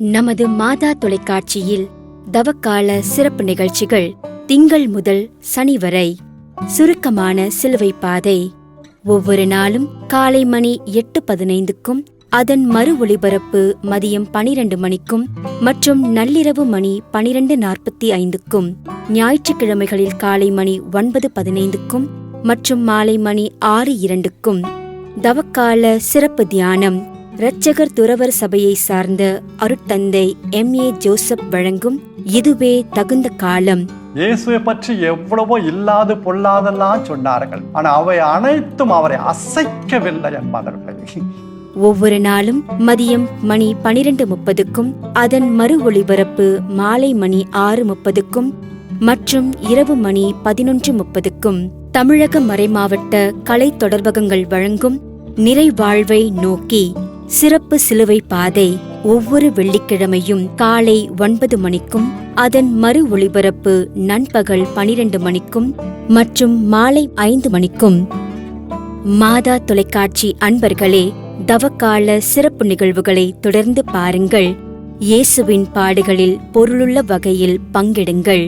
நமது மாதா தொலைக்காட்சியில் தவக்கால சிறப்பு நிகழ்ச்சிகள் திங்கள் முதல் சனி வரை. சுருக்கமான சிலுவை பாதை. ஒவ்வொரு நாளும் காலை மணி எட்டு பதினைந்துக்கும் அதன் மறு ஒளிபரப்பு மதியம் பனிரெண்டு மணிக்கும் மற்றும் நள்ளிரவு மணி பனிரெண்டு நாற்பத்தி ஐந்துக்கும் ஞாயிற்றுக்கிழமைகளில் காலை மணி ஒன்பது பதினைந்துக்கும் மற்றும் மாலை மணி ஆறு இரண்டுக்கும். தவக்கால சிறப்பு தியானம் இரட்சகர் துறவர் சபையை சார்ந்த அருட்தந்தை எம் ஏ ஜோசப் வழங்கும் இதுவே தகுந்த காலம். இயேசுவை பற்றி எவ்வளவோ இல்லாது பொல்லாதெல்லாம் சொன்னார்கள். ஆனா அவை அனைத்தும் அவரை அசைக்கவில்லை என் மகர்களே ஒவ்வொரு நாளும் மதியம் மணி பனிரெண்டு முப்பதுக்கும் அதன் மறு ஒளிபரப்பு மாலை மணி ஆறு முப்பதுக்கும் மற்றும் இரவு மணி பதினொன்று முப்பதுக்கும் தமிழக மறைமாவட்ட கலை தொடர்பகங்கள் வழங்கும் நிறைவாழ்வை நோக்கி. சிறப்பு சிலுவை பாதை ஒவ்வொரு வெள்ளிக்கிழமையும் காலை ஒன்பது மணிக்கும் அதன் மறு ஒளிபரப்பு நண்பகல் பனிரெண்டு மணிக்கும் மற்றும் மாலை ஐந்து மணிக்கும். மாதா தொலைக்காட்சி அன்பர்களே தவக்கால சிறப்பு நிகழ்வுகளை தொடர்ந்து பாருங்கள். இயேசுவின் பாடுகளில் பொருளுள்ள வகையில் பங்கெடுங்கள்.